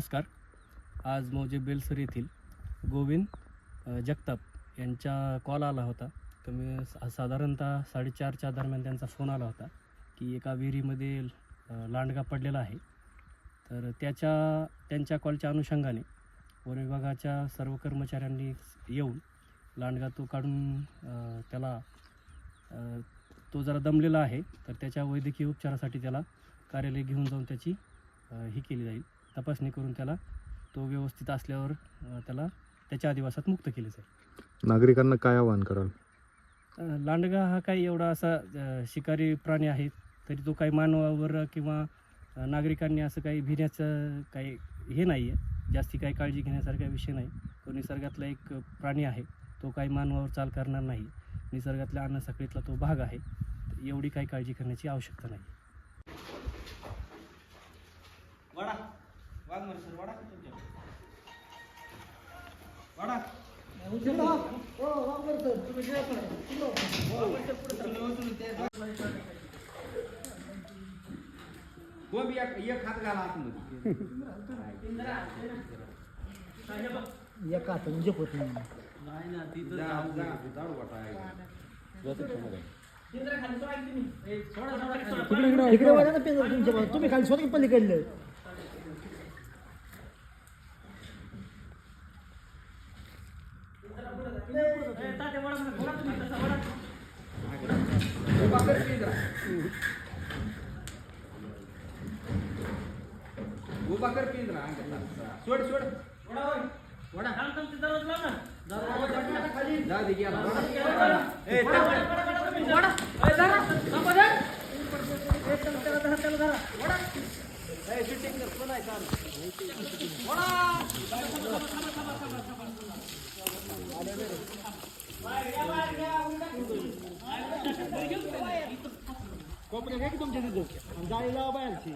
नमस्कार. आज मौजे बेलसर येथील गोविंद जगताप यांच्या कॉल आला होता. कमी साधारणतः साडेचारच्या दरम्यान त्यांचा फोन आला होता की एका विहिरीमध्ये लांडगा पडलेला आहे. तर त्याच्या त्यांच्या कॉलच्या अनुषंगाने वन विभागाच्या सर्व कर्मचाऱ्यांनी येऊन लांडगा तो काढून त्याला तो जरा दमलेला आहे. तर त्याच्या वैद्यकीय उपचारासाठी त्याला कार्यालय घेऊन जाऊन त्याची ही केली जाईल. तपासणी करून त्याला तो व्यवस्थित असल्यावर त्याला त्याच्या आदिवासात मुक्त केले जाईल. नागरिकांना काय आवाहन कराल? लांडगा हा काही एवढा असा शिकारी प्राणी आहे तरी तो काही मानवावर किंवा नागरिकांनी असं काही भिण्याचं काही हे नाही आहे जास्ती काही काळजी घेण्यासारखा विषय नाही. तो निसर्गातला एक प्राणी आहे. तो काही मानवावर चाल करणार नाही. निसर्गातल्या अन्नसाखळीतला तो भाग आहे. एवढी काही काळजी करण्याची आवश्यकता नाही वाडा वाघ सर वाडा तुमच्या? वाडा. गोबी एक एक हात घाला आतमध्ये एका हाताने झोपत नाही. जा, जा, जाऊ वाटा. इकडे वाजा ना तुमच्या बाजूला. तुम्ही खाली स्वतः पलीकडलं. उभा कर की जरा. उभा कर की जरा अंगात. सोड सोड वडा जा दे गेला कोपऱ्या घ्या की तुमच्या तिथं जाळी लावा बाहेरची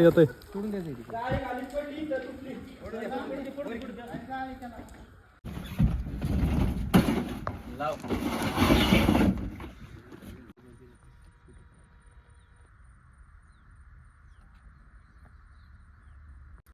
येतं द्यायचं लाव.